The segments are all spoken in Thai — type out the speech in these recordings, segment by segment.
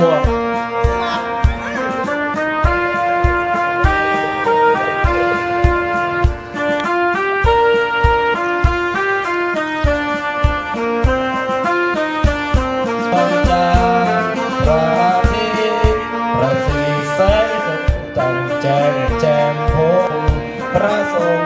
មួកប្រសង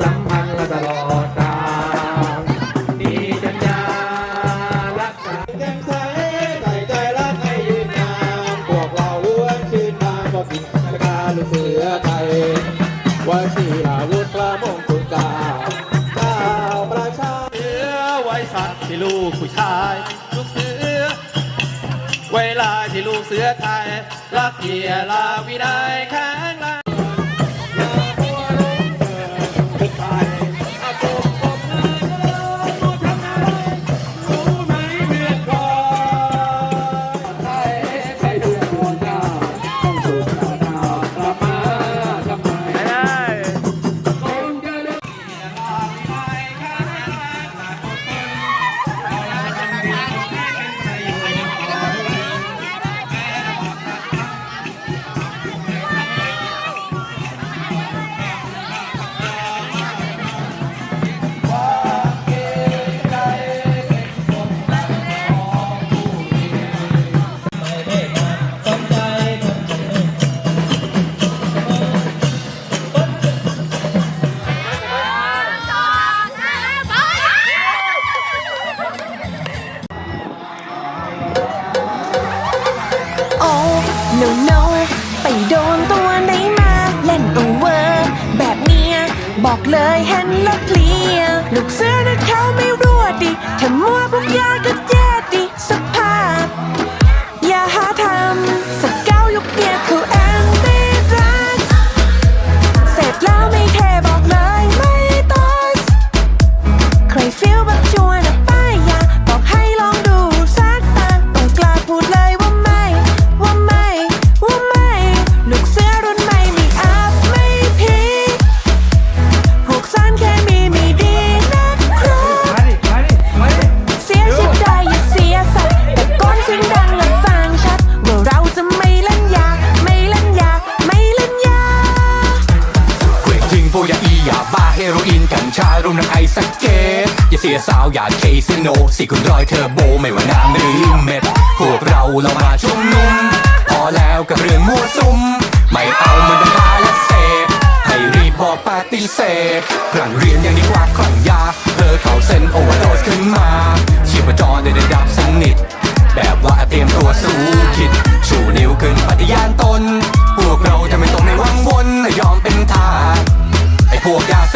สัมพันธ์และตลอดกาลมีจัญญารักษาแจ่มใสใส่ใจรักให้ยืนนานพวกเราล้วนชื่นบานก็กินนาฬิกาลูกเสือไทยวชิราวุธพระมงกุฎเกล้าเจ้าประชาเสือไว้สัตว์ที่ลูกผู้ชายลูกเสือ เวลาที่ลูกเสือไทยรักเกียรลาวินัยแข็งแรง ไปโดนตัวไหนมา เล่นโอเวอร์ แบบเนี้ย บอกเลยเห็นแล้วเพลีย ลูกเสือนะเขาไม่รั่วดิถ้ามัวพวกยาก็ พวกยาอียาบ้าเฮโรอีนกัญชารวมทั้งไอสเกตอย่าเสียสาวอย่าเคซิโนสี่คุณรอยเทอร์โบไม่ว่าน้ำหรือเม็ดพวกเราเรามาชุมนุม พอแล้วกับเรื่องมั่วซุม ไม่เอามันดังคาและเสพให้รีบบอกปฏิเสธครั้งเรียนยังดีกว่าครั้งยาเธอเข้าเส้นโอเวอร์โดสขึ้นมาชีพจรได้ได้ดับสนิทแบบว่าเตรียมตัวสู้คิด 破。